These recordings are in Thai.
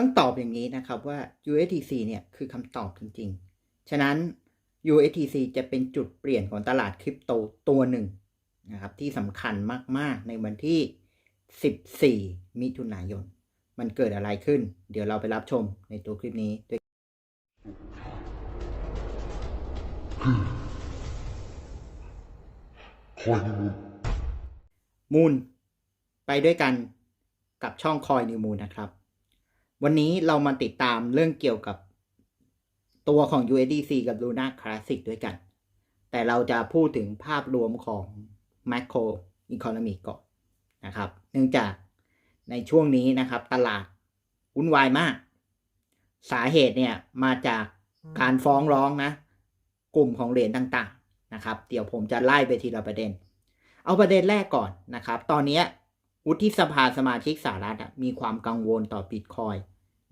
ต้องตอบอย่างนี้นะครับว่า USDC เนี่ยคือคำตอบจริง ๆ ฉะนั้น USDC จะเป็นจุดเปลี่ยนของตลาดคริปโตตัวหนึ่งนะครับที่สำคัญมากๆ ในวันที่ 14 มิถุนายน มันเกิดอะไรขึ้น เดี๋ยวเราไปรับชมในตัวคลิปนี้ด้วยคอยนิมูลมูลไปด้วยกันกับช่องคอยนิวมูลนะครับ วันนี้เรามาติดตามเรื่องเกี่ยวกับตัวของ USDC กับ Luna Classic ด้วยกัน แต่เราจะพูดถึงภาพรวมของ Macro Economy ก่อนนะครับ เนื่องจากในช่วงนี้นะครับตลาดวุ่นวายมาก สาเหตุเนี่ยมาจากการฟ้องร้องนะ กลุ่มของเหรียญต่างๆนะครับ เดี๋ยวผมจะไล่ไปทีละประเด็น เอาประเด็นแรกก่อนนะครับ ตอนเนี้ยวุฒิสภาสมาชิกสหรัฐอะมีความกังวลต่อบิตคอยน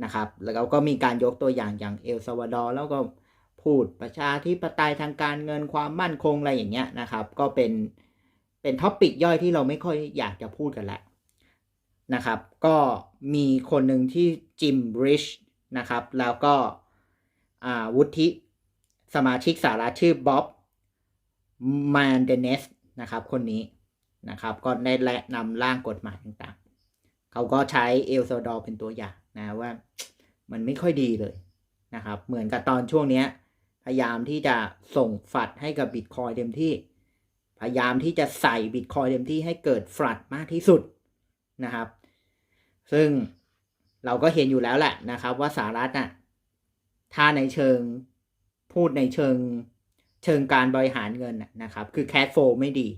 นะครับ แล้วก็มีการยกตัวอย่างอย่างเอลซาวาดอร์แล้วก็พูดประชาธิปไตยทางการเงินความมั่นคงอะไรอย่างเงี้ยนะครับ ก็เป็นเป็นท็อปปิกย่อยที่เราไม่ค่อยอยากจะพูดกันแหละนะครับ ก็มีคนหนึ่งที่จิมบริชนะครับ แล้วก็อ่าวุฒิสมาชิกสหรัฐชื่อบ๊อบมานเดเนสนะครับ คนนี้นะครับ ก็ได้แนะนำร่างกฎหมายต่างๆ เขาก็ใช้เอลซาดอร์เป็นตัวอย่าง นะว่ามันไม่ค่อยดีเลยนะครับ เหมือนกับตอนช่วงเนี้ย พยายามที่จะส่งฝัดให้กับบิตคอยเต็มที่ พยายามที่จะใส่บิตคอยเต็มที่ให้เกิดฝัดมากที่สุดนะครับ ซึ่งเราก็เห็นอยู่แล้วแหละนะครับ ว่าสหรัฐน่ะถ้าในเชิงพูดในเชิงเชิงการบริหารเงินนะครับ คือแค h โฟไม่ดี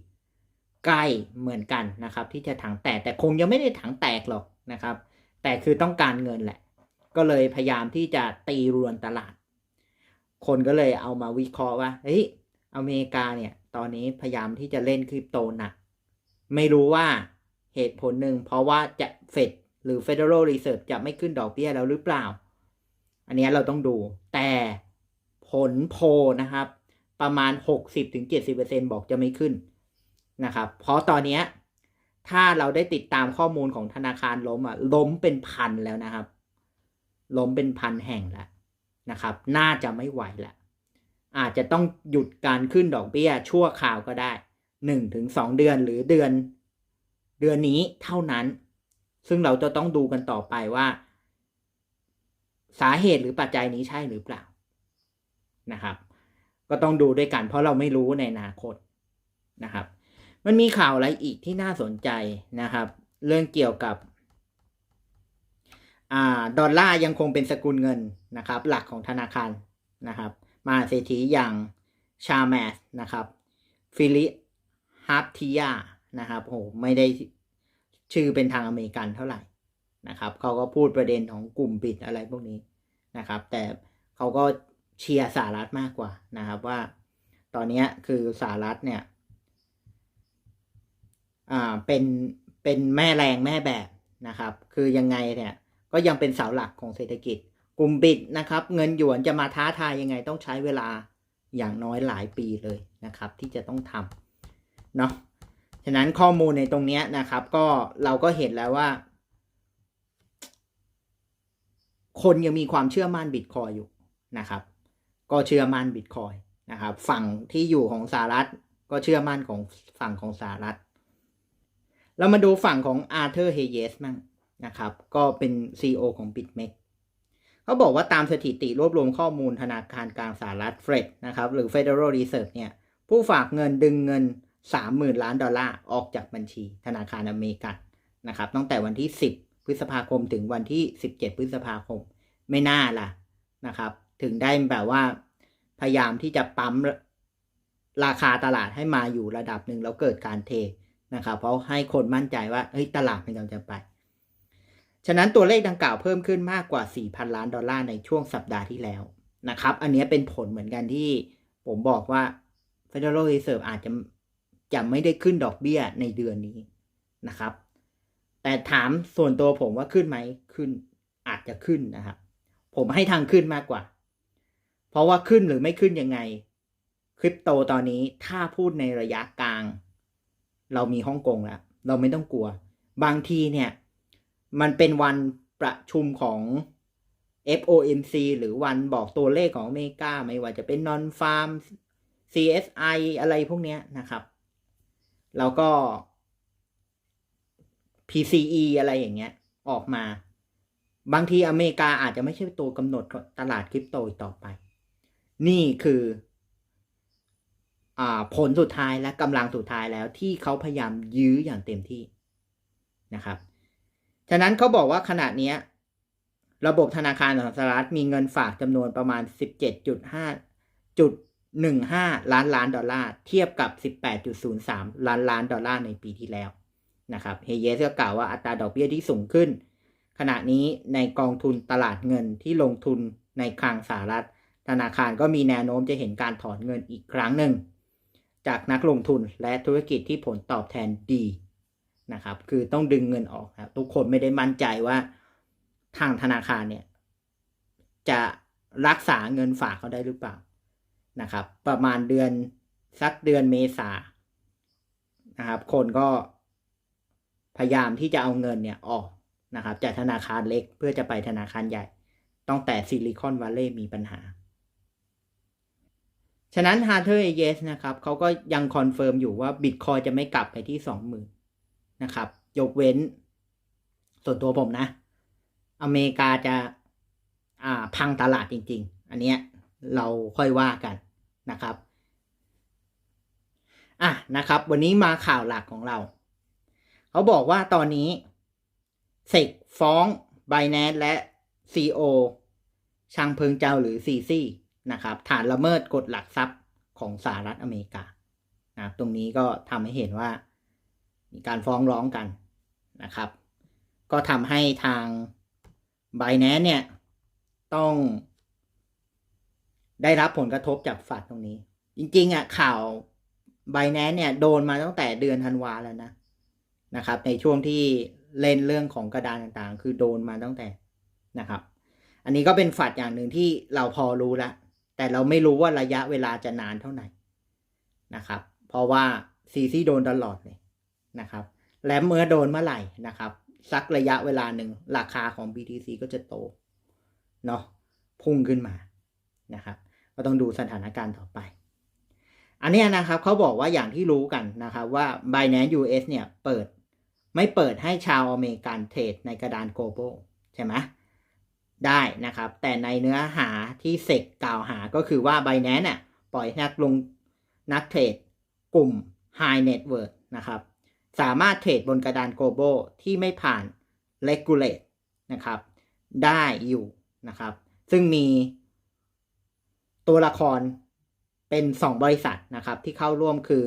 ใกล้เหมือนกันนะครับ ที่จะถังแตกแต่คงยังไม่ได้ถังแตกหรอกนะครับ แต่คือต้องการเงินแหละ ก็เลยพยายามที่จะตีรวนตลาด คนก็เลยเอามาวิเคราะห์ว่าเฮ้ยอเมริกาเนี่ยตอนนี้พยายามที่จะเล่นคริปโตหนัก ไม่รู้ว่าเหตุผลหนึ่งเพราะว่าจะเฟดหรือ Federal Reserve จะไม่ขึ้นดอกเบี้ยแล้วหรือเปล่า อันนี้เราต้องดู แต่ผลโพนะครับ ประมาณ 60-70%บอกจะไม่ขึ้นนะครับ เพราะตอนนี้ ถ้าเราได้ติดตามข้อมูลของธนาคารล้มอะล้มเป็นพันแล้วนะครับ ล้มเป็นพันแห่งแล้วนะครับ น่าจะไม่ไหวแล้วอาจจะต้องหยุดการขึ้นดอกเบี้ย ชั่วคราวก็ได้หนึ่งถึงสองเดือนหรือเดือน เดือนนี้เท่านั้น ซึ่งเราจะต้องดูกันต่อไปว่า สาเหตุหรือปัจจัยนี้ใช่หรือเปล่านะครับ ก็ต้องดูด้วยกันเพราะเราไม่รู้ในอนาคตนะครับ มันมีข่าวอะไรอีกที่น่าสนใจนะครับ เรื่องเกี่ยวกับอ่าดอลลาร์ยังคงเป็นสกุลเงินนะครับ หลักของธนาคารนะครับมาเศรษฐีอย่างชาแมสนะครับฟิลิฮาร์ทิยานะครับโหไม่ได้ชื่อเป็นทางอเมริกันเท่าไหร่นะครับเขาก็พูดประเด็นของกลุ่มบิดอะไรพวกนี้นะครับ แต่เขาก็เชียร์สหรัฐมากกว่านะครับว่า ตอนนี้คือสหรัฐเนี่ย อ่าเป็นเป็นแม่แรงแม่แบบนะครับ คือยังไงเนี่ยก็ยังเป็นเสาหลักของเศรษฐกิจ กลุ่มบิดนะครับ เงินหยวนจะมาท้าทายยังไงต้องใช้เวลาอย่างน้อยหลายปีเลยนะครับ ที่จะต้องทำเนาะฉะนั้นข้อมูลในตรงนี้นะครับ ก็เราก็เห็นแล้วว่า คนยังมีความเชื่อมั่นบิตคอยอยู่นะครับ ก็เชื่อมั่นบิตคอยนะครับ ฝั่งที่อยู่ของสหรัฐก็เชื่อมั่นของฝั่งของสหรัฐ เรามาดูฝั่งของอาร์เธอร์เฮเยสมั่งนะครับ ก็เป็น CEO ของ BitMEX เขาบอกว่าตามสถิติรวบรวมข้อมูลธนาคารกลางสหรัฐเฟดนะครับ หรือ Federal Reserve เนี่ย ผู้ฝากเงินดึงเงิน 30,000 ล้านดอลลาร์ออกจากบัญชีธนาคารอเมริกันนะครับ ตั้งแต่วันที่ 10 พฤษภาคมถึงวันที่ 17 พฤษภาคม ไม่น่าล่ะนะครับ ถึงได้แบบว่าพยายามที่จะปั๊มราคาตลาดให้มาอยู่ระดับหนึ่งแล้วเกิดการเท นะครับเพราะให้คนมั่นใจว่าเฮ้ยตลาดมันกำลังจะไป ฉะนั้นตัวเลขดังกล่าวเพิ่มขึ้นมากกว่า 4,000 ล้านดอลลาร์ในช่วงสัปดาห์ที่แล้วนะครับ อันนี้เป็นผลเหมือนกันที่ผมบอกว่า Federal Reserve อาจจะจะไม่ได้ขึ้นดอกเบี้ยในเดือนนี้นะครับ แต่ถามส่วนตัวผมว่าขึ้นไหมขึ้นอาจจะขึ้นนะครับ ผมให้ทางขึ้นมากกว่า เพราะว่าขึ้นหรือไม่ขึ้นยังไงคริปโตตอนนี้ถ้าพูดในระยะกลาง เรามีฮ่องกงแล้วเราไม่ต้องกลัว บางทีเนี่ย มันเป็นวันประชุมของ FOMC หรือวันบอกตัวเลขของอเมริกา ไม่ว่าจะเป็น non farm CSI อะไรพวกเนี้ยนะครับ แล้วก็ PCE อะไรอย่างเงี้ย ออกมา บางทีอเมริกาอาจจะไม่ใช่ตัวกำหนดตลาดคริปโตอีกต่อไป นี่คือ ผลสุดท้ายและกำลังสุดท้ายแล้วที่เขาพยายามยื้ออย่างเต็มที่นะครับ ฉะนั้นเขาบอกว่าขณะนี้ระบบธนาคารของสหรัฐมีเงินฝากจำนวนประมาณ 17.5จุด15 ล้านล้านดอลลาร์ เทียบกับ 18.03 ล้านล้านดอลลาร์ในปีที่แล้วนะครับ เฮเยสก็กล่าวว่าอัตราดอกเบี้ยที่สูงขึ้น ขณะนี้ในกองทุนตลาดเงินที่ลงทุนในคลังสหรัฐ ธนาคารก็มีแนวโน้มจะเห็นการถอนเงินอีกครั้งหนึ่ง จากนักลงทุนและธุรกิจที่ผลตอบแทนดีนะครับ คือต้องดึงเงินออกนะทุกคนไม่ได้มั่นใจว่าทางธนาคารเนี่ย จะรักษาเงินฝากเขาได้หรือเปล่านะครับ ประมาณเดือนสักเดือนเมษานะครับ คนก็พยายามที่จะเอาเงินเนี่ยออกนะครับ จากธนาคารเล็กเพื่อจะไปธนาคารใหญ่ตั้งแต่ซิลิคอนวัลเลย์มีปัญหา ฉะนั้น h a r t e r Yes นะครับเขาก็ยังคอนเฟิร์มอยู่ว่าบิตคอยจะไม่กลับไปที่สองหมื่นนะครับ ยกเว้น ส่วนตัวผมนะ อเมริกาจะอ่าพังตลาดจริง ๆ อันเนี้ยเราค่อยว่ากันนะครับอะนะครับ วันนี้มาข่าวหลักของเรา เขาบอกว่าตอนนี้เซกฟ้อง b บ n a n c e และ CO ช่างเพิงเจ้าหรือซีซี นะครับฐานละเมิดกฎหลักทรัพย์ของสหรัฐอเมริกานะตรงนี้ก็ทำให้เห็นว่ามีการฟ้องร้องกันนะครับ ก็ทำให้ทาง b บ n a n c e เนี่ยต้องได้รับผลกระทบจากฝัดตรงนี้ จริงๆอะข่าว b บ n a n c e เนี่ยโดนมาตั้งแต่เดือนธันวาแล้วนะนะครับ ในช่วงที่เล่นเรื่องของกระดานต่างๆ คือโดนมาตั้งแต่นะครับ อันนี้ก็เป็นฝัดอย่างหนึ่งที่เราพอรู้แล้ว แต่เราไม่รู้ว่าระยะเวลาจะนานเท่าไหร่นะครับ เพราะว่าซีซีโดนตลอดเลยนะครับ และเมื่อโดนเมื่อไหร่นะครับสักระยะเวลาหนึ่งราคาของ BTC ก็จะโตเนาะพุ่งขึ้นมานะครับ ก็ต้องดูสถานการณ์ต่อไป อันนี้นะครับเขาบอกว่าอย่างที่รู้กันนะครับว่า Binance US เนี่ยเปิดไม่เปิดให้ชาวอเมริกันเทรดในกระดาน global ใช่ไหม ได้นะครับ แต่ในเนื้อหาที่เซกกล่าวหาก็คือว่า Binance น่ะปล่อยนักลงนักเทรดกลุ่ม High Net Worth นะครับ สามารถเทรดบนกระดาน global ที่ไม่ผ่าน regulate นะครับ ได้อยู่นะครับ ซึ่งมีตัวละครเป็น 2 บริษัทนะครับ ที่เข้าร่วมคือ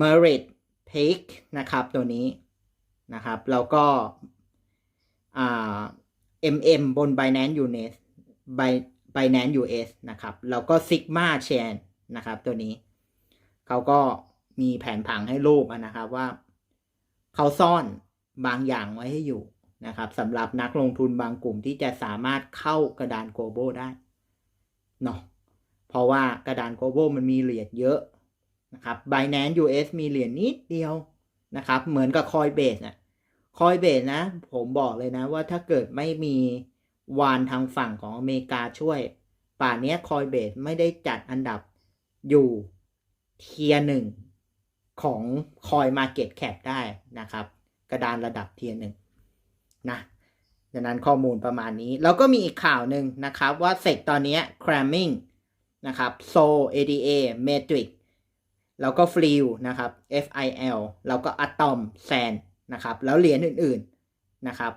Merit p a k นะครับ ตัวนี้นะครับ แล้วก็อ่า MM บน Binance US Binance US นะครับ แล้วก็ Sigma Chain นะครับ ตัวนี้ เขาก็มีแผนผังให้รูปนะครับว่า เขาซ่อนบางอย่างไว้ให้อยู่นะครับสำหรับนักลงทุนบางกลุ่มที่จะสามารถเข้ากระดาน global ได้เนาะเพราะว่ากระดาน global มันมีเหรียญเยอะนะครับ Binance US มีเหรียญนิดเดียวนะครับ เหมือนกับ Coinbase นะ Coinbase นะ ผมบอกเลยนะว่าถ้าเกิดไม่มีวานทางฝั่งของอเมริกาช่วย ป่านนี้ Coinbase ไม่ได้จัดอันดับอยู่เทียหนึ่งของ Coin Market Cap ได้นะครับ กระดานระดับเทียหนึ่งนะดังนั้นข้อมูลประมาณนี้ แล้วก็มีอีกข่าวหนึ่งนะครับว่าเซกตอนนี้ cramming นะครับ so ADA matrix แล้วก็ฟลิวนะครับ FIL แล้วก็ Atom Sand นะครับ แล้วเหรียญอื่นๆนะครับ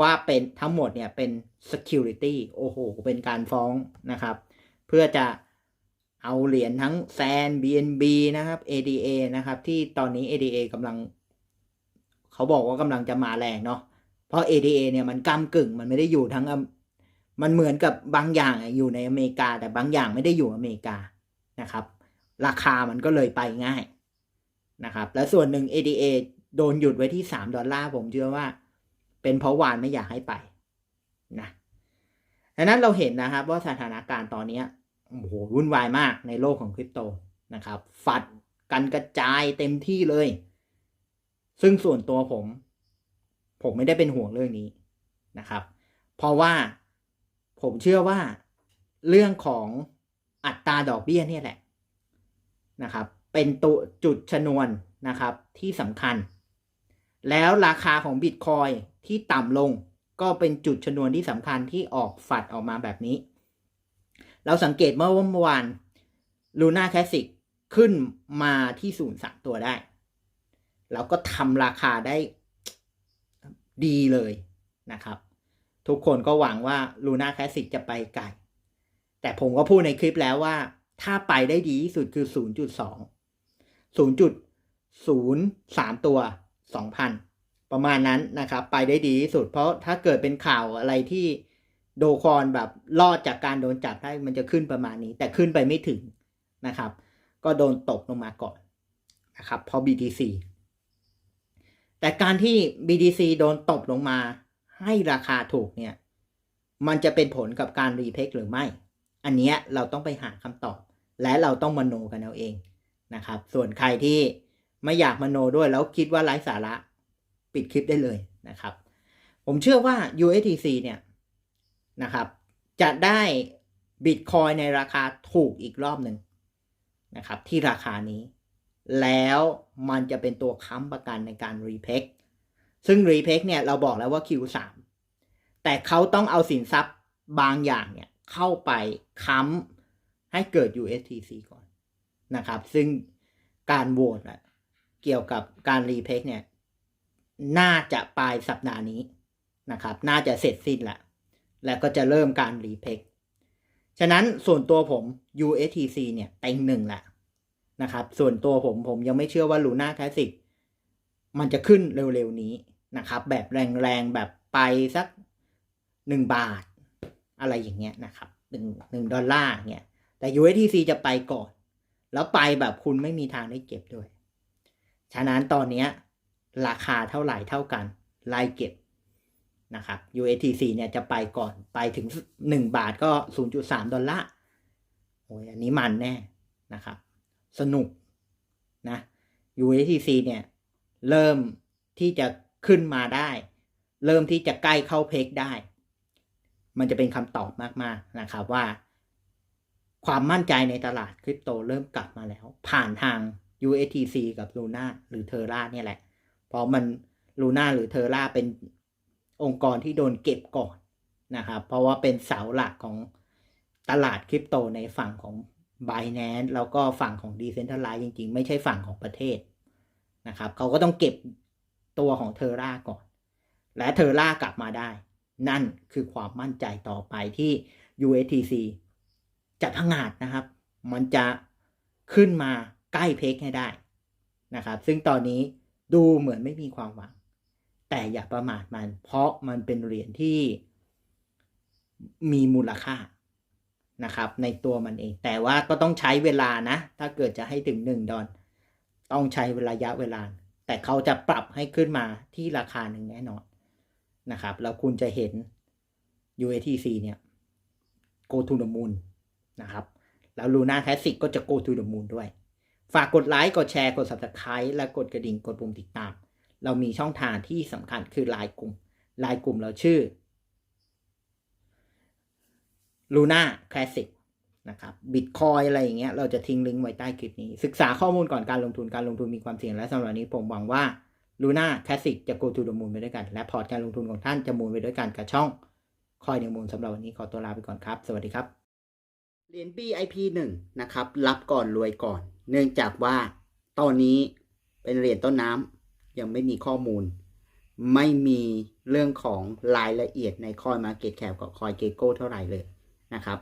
ว่าเป็นทั้งหมดเนี่ยเป็น security โอ้โห เป็นการฟ้องนะครับ เพื่อจะเอาเหรียญทั้ง Sand BNB นะครับ ADA นะครับ ที่ตอนนี้ ADA กำลัง เขาบอกว่ากำลังจะมาแรงเนาะเพราะ ADA เนี่ยมันกำกึ่งมันไม่ได้อยู่ทั้งมันเหมือนกับบางอย่างอยู่ในอเมริกา แต่บางอย่างไม่ได้อยู่อเมริกานะครับ ราคามันก็เลยไปง่ายนะครับ และส่วนหนึ่ง ADA โดนหยุดไว้ที่3ดอลลาร์ผมเชื่อว่า เป็นเพราะวานไม่อยากให้ไปนะดังนั้นเราเห็นนะครับว่าสถานการณ์ตอนนี้โอ้โหวุ่นวายมากในโลกของคริปโตนะครับ ฝัดกันกระจายเต็มที่เลย ซึ่งส่วนตัวผม ผมไม่ได้เป็นห่วงเรื่องนี้นะครับ เพราะว่าผมเชื่อว่าเรื่องของอัตราดอกเบี้ยเนี่ยแหละนะครับ เป็นตัวจุดชนวนนะครับที่สำคัญ แล้วราคาของบิตคอยที่ต่ำลงก็เป็นจุดชนวนที่สำคัญที่ออกฝัดออกมาแบบนี้ เราสังเกตเมื่อเมื่อวานลูน่าแคสิกขึ้นมาที่ศูนย์สามตัวได้ แล้วก็ทำราคาได้ดีเลยนะครับ ทุกคนก็หวังว่าลูน่าแคสิกจะไปไกล แต่ผมก็พูดในคลิปแล้วว่า ถ้าไปได้ดีที่สุดคือ 0.2 0.03 ตัว 2,000 ประมาณนั้นนะครับ ไปได้ดีที่สุด เพราะถ้าเกิดเป็นข่าวอะไรที่โดคอนแบบรอดจากการโดนจับได้มันจะขึ้นประมาณนี้ แต่ขึ้นไปไม่ถึงนะครับ ก็โดนตกลงมาก่อนนะครับเพราะ BTC แต่การที่ BTC โดนตบลงมาให้ราคาถูกเนี่ย มันจะเป็นผลกับการรีเพกหรือไม่ อันเนี้ยเราต้องไปหาคำตอบ และเราต้องมโนกันเอาเองนะครับ ส่วนใครที่ ไม่อยากมโนด้วยแล้วคิดว่าไร้สาระปิดคลิปได้เลยนะครับ ผมเชื่อว่า USDC เนี่ยนะครับ จะได้บิตคอยในราคาถูกอีกรอบหนึ่งนะครับ ที่ราคานี้ แล้วมันจะเป็นตัวค้ำประกันในการรีเพกซึ่งรีเพกเนี่ยเราบอกแล้วว่า Q3 แต่เขาต้องเอาสินทรัพย์บางอย่างเนี่ย เข้าไปค้ำให้เกิด USTC ก่อนนะครับ ซึ่งการโหวตอะ เกี่ยวกับการรีเพกเนี่ย น่าจะปลายสัปดาห์นี้นะครับ น่าจะเสร็จสิ้นละ แล้วก็จะเริ่มการรีเพกฉะนั้นส่วนตัวผม USTC เนี่ยเต็งหนึ่งละนะครับ ส่วนตัวผมผมยังไม่เชื่อว่า Luna Classic มันจะขึ้นเร็วๆนี้นะครับ แบบแรงๆ แบบไปสักหนึ่งบาท อะไรอย่างเงี้ยนะครับหนึ่งหนึ่งดอลลาร์เงี้ยแต่ USDC จะไปก่อน แล้วไปแบบคุณไม่มีทางได้เก็บด้วย ฉะนั้นตอนนี้ราคาเท่าไหร่เท่ากันไล่เก็บนะครับ USDC เนี่ยจะไปก่อนไปถึง 1 บาทก็ 0.3 ดอลลาร์โอ้ยอันนี้มันแน่นะครับ สนุกนะ USDC เนี่ยเริ่มที่จะขึ้นมาได้ เริ่มที่จะใกล้เข้าเพกได้ มันจะเป็นคำตอบมาก ๆ นะครับว่า ความมั่นใจในตลาดคริปโตเริ่มกลับมาแล้ว ผ่านทาง USTC กับ Luna หรือ Terra เนี่ยแหละ เพราะมัน Luna หรือ Terra เป็นองค์กรที่โดนเก็บก่อนนะครับ เพราะว่าเป็นเสาหลักของตลาดคริปโตในฝั่งของ Binance แล้วก็ฝั่งของ Decentralized จริง ๆ ไม่ใช่ฝั่งของประเทศนะครับ เขาก็ต้องเก็บตัวของเทอร่าก่อน และเทอร่ากลับมาได้ นั่นคือความมั่นใจต่อไปที่ USTC จะพังาดนะครับ มันจะขึ้นมา ใกล้เพกให้ได้นะครับ ซึ่งตอนนี้ดูเหมือนไม่มีความหวัง แต่อย่าประมาทมัน เพราะมันเป็นเหรียญที่มีมูลค่านะครับ ในตัวมันเอง แต่ว่าก็ต้องใช้เวลานะ ถ้าเกิดจะให้ถึงหนึ่งดอลต้องใช้ระยะเวลา แต่เขาจะปรับให้ขึ้นมาที่ราคาหนึ่งแน่นอนนะครับ แล้วคุณจะเห็น UATC เนี่ย go to the moon นะครับ แล้ว Luna Classic ก็จะ go to the moon ด้วย ฝากกดไลค์ กดแชร์ กด subscribe และกดกระดิ่ง กดปุ่มติดตาม เรามีช่องทางที่สำคัญคือไลน์กลุ่มไลน์กลุ่มเราชื่อ Luna Classic นะครับบิตคอยอะไรอย่างเงี้ยเราจะทิ้งลิงก์ไว้ใต้คลิปนี้ ศึกษาข้อมูลก่อนการลงทุนการลงทุนมีความเสี่ยงและสำหรับนี้ผมหวังว่าลูน่าแคสซิกจะ go to the moon ไปด้วยกัน และพอร์ตการลงทุนของท่านจะมูนไปด้วยกันกับช่องคอยเดมูลสำหรับวันนี้ขอตัวลาไปก่อนครับ สวัสดีครับ เหรียญ BIP 1นะครับ รับก่อนรวยก่อน เนื่องจากว่าตอนนี้เป็นเหรียญต้นน้ำยังไม่มีข้อมูล ไม่มีเรื่องของรายละเอียดในคอยมาเก็ตแคปกับคอยเกโก้เท่าไหร่เลยนะครับ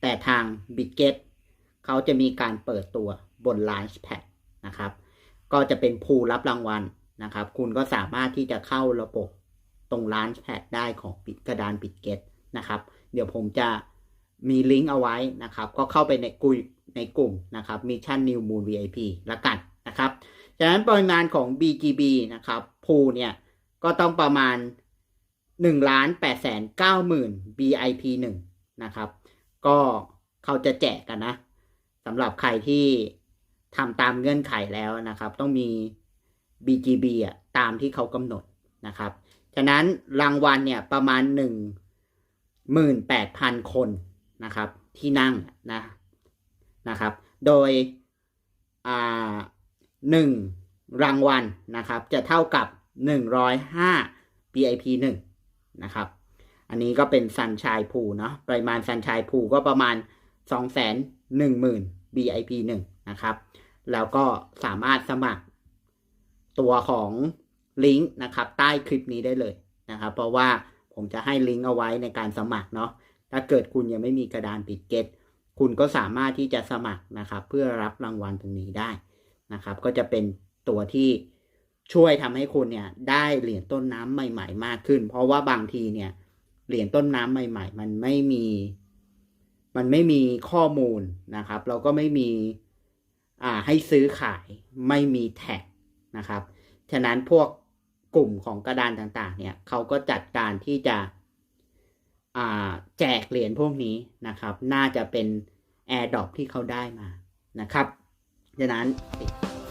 แต่ทาง b i t g e t เขาจะมีการเปิดตัวบน Launchpad นะครับ ก็จะเป็นภูรับรางวัลนะครับ คุณก็สามารถที่จะเข้าระบบตรง Launchpad ได้ของกระดาน b i t g e t นะครับ เดี๋ยวผมจะ มีลิงก์เอาไว้นะครับ ก็เข้าไปในกุยในกลุ่มนะครับมิชชั่น New Moon VIP ละกันนะครับจากนั้นปริมาณของ BGB นะครับภูเนี่ย ก็ต้องประมาณ1ล้าน8แสน9หมื่น BIP 1นะครับ ก็เขาจะแจกกันนะสำหรับใครที่ทำตามเงื่อนไขแล้วนะครับ ต้องมี BGB อะตามที่เขากำหนดนะครับ ฉะนั้นรางวัลเนี่ยประมาณหมื่นแปดพันคน นะครับ ที่นั่งนะนะครับ โดยหนึ่งรางวัลนะครับ จะเท่ากับหนึ่งร้อยห้า BIP หนึ่งนะครับ อันนี้ก็เป็นซันช n ยพูเนาะปริมาณซันช n ยพูก็ประมาณ 2 1 0 0 0 0 BIP 1 นะครับ แล้วก็สามารถสมัครตัวของลิงก์นะครับ ใต้คลิปนี้ได้เลยนะครับ เพราะว่าผมจะให้ลิงก์เอาไว้ในการสมัครเนาะ ถ้าเกิดคุณยังไม่มีกระดานปิดเก็ตคุณก็สามารถที่จะสมัครนะครับ เพื่อรับรางวัลตรงนี้ได้นะครับ ก็จะเป็นตัวที่ช่วยทำให้คุณเนี่ยได้เหรียญต้นน้ำใหม่ ๆ มากขึ้น เพราะว่าบางทีเนี่ยเหรียญต้นน้ำใหม่ ๆ มันไม่มี มันไม่มีข้อมูลนะครับ เราก็ไม่มีอ่าให้ซื้อขายไม่มีแท็กนะครับ ฉะนั้นพวกกลุ่มของกระดานต่างๆ เนี่ยเขาก็จัดการที่จะ แจกเหรียญพวกนี้นะครับ น่าจะเป็น Air d r o p ที่เขาได้มานะครับดังนั้นติด